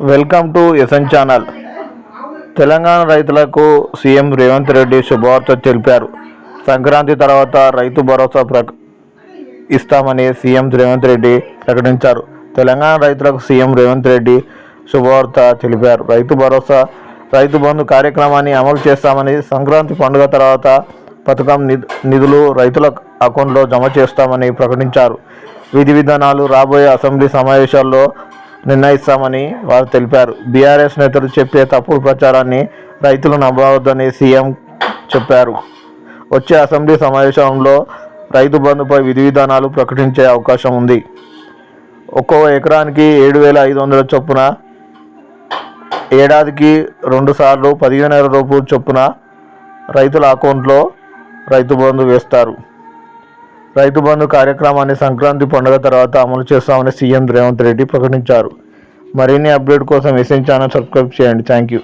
Welcome to SN channel. Telangana రైతులకు CM Revanth Reddy శుభవార్త తెలిపారు. సంక్రాంతి తర్వాత రైతు భరోసా ప్రక ఇస్తామని సీఎం రేవంత్ రెడ్డి ప్రకటించారు. తెలంగాణ రైతులకు సీఎం రేవంత్ రెడ్డి శుభవార్త తెలిపారు. రైతు భరోసా రైతు బంధు కార్యక్రమాన్ని అమలు చేస్తామని సంక్రాంతి పండుగ తర్వాత పథకం నిధు- నిధులు రైతుల అకౌంట్లో జమ చేస్తామని ప్రకటించారు. విధి విధానాలు రాబోయే అసెంబ్లీ సమావేశాల్లో నిర్ణయిస్తామని వారు తెలిపారు. బీఆర్ఎస్ నేతలు చెప్పే తప్పుడు ప్రచారాన్ని రైతులు నమ్మవద్దని సీఎం చెప్పారు. వచ్చే అసెంబ్లీ సమావేశంలో రైతు బంధుపై విధి విధానాలు ప్రకటించే అవకాశం ఉంది. ఒక్కో ఎకరానికి ఏడు వేల ఐదు వందల చొప్పున ఏడాదికి రెండు సార్లు పదిహేను వేల రూపాయల చొప్పున రైతుల అకౌంట్లో రైతు బంధు వేస్తారు. రైతు బంధు కార్యక్రమాన్ని సంక్రాంతి పండుగ తర్వాత అమలు చేస్తామని సీఎం రేవంత్ రెడ్డి ప్రకటించారు. మరిన్ని అప్డేట్ కోసం ఎస్ఎన్ ఛానల్ సబ్స్క్రైబ్ చేయండి. Thank you